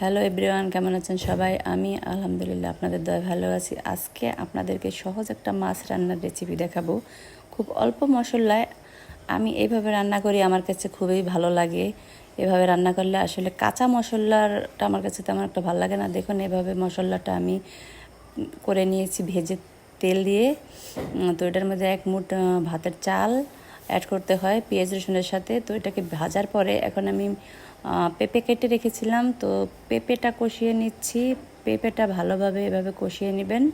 Hello everyone কেমন আছেন সবাই? আমি আলহামদুলিল্লাহ আপনাদের দয় ভালো আছি। আজকে আপনাদেরকে সহজ একটা মাছ রান্নার রেসিপি দেখাবো। খুব অল্প মশলায় আমি এইভাবে রান্না করি, আমার কাছে খুবই ভালো লাগে। এভাবে রান্না করলে আসলে কাঁচা মশলাটা আমার কাছে তেমন একটা ভালো লাগে না। দেখুন, এভাবে মশলাটা আমি করে নিয়েছি ভেজে তেল দিয়ে। তো এটার মধ্যে এক মুঠ ভাতের চাল অ্যাড করতে হয় পেঁয়াজ রসুনের সাথে। তো এটাকে ভাজার পরে এখন আমি পেঁপে কেটে রেখেছিলাম। তো পেঁপেটা কষিয়ে নিচ্ছি। পেঁপেটা ভালোভাবে এভাবে কষিয়ে নেবেন।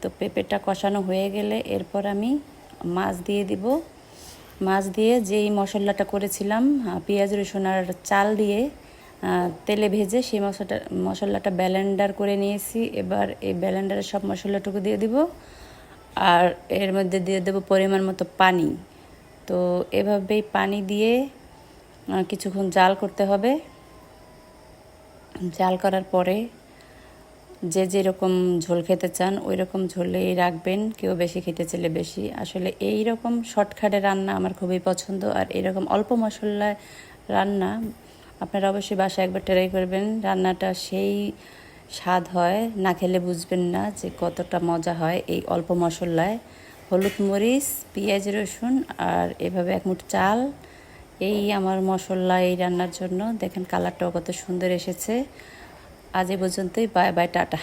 তো পেঁপেটা কষানো হয়ে গেলে এরপর আমি মাছ দিয়ে দিব। মাছ দিয়ে যেই মশলাটা করেছিলাম পেঁয়াজ রসুন আর চাল দিয়ে তেলে ভেজে সেই মশলাটা মশলাটা ব্যালেন্ডার করে নিয়েছি। এবার এই ব্যালেন্ডারে সব মশলাটুকু দিয়ে দিব। আর এর মধ্যে দিয়ে দেবো পরিমাণ মতো পানি। তো এভাবেই পানি দিয়ে কিছুক্ষণ জাল করতে হবে। জাল করার পরে যে যেরকম ঝোল খেতে চান ওই রকম ঝোলেই রাখবেন, কেউ বেশি খেতে চাইলে বেশি। আসলে এই রকম শর্টকাটে রান্না আমার খুবই পছন্দ, আর এরকম অল্প মশলায় রান্না আপনারা অবশ্যই বাসায় একবার ট্রাই করবেন। রান্নাটা সেই স্বাদ হয়, না খেলে বুঝবেন না যে কতটা মজা হয় এই অল্প মশলায়। হলুদ মরিচ, পেঁয়াজ রসুন আর এভাবে এক মুঠ চাল, এই আমার মশলা এই রান্নার জন্য। দেখেন কালারটাও কত সুন্দর এসেছে। আজ এ পর্যন্তই। Bye bye tata.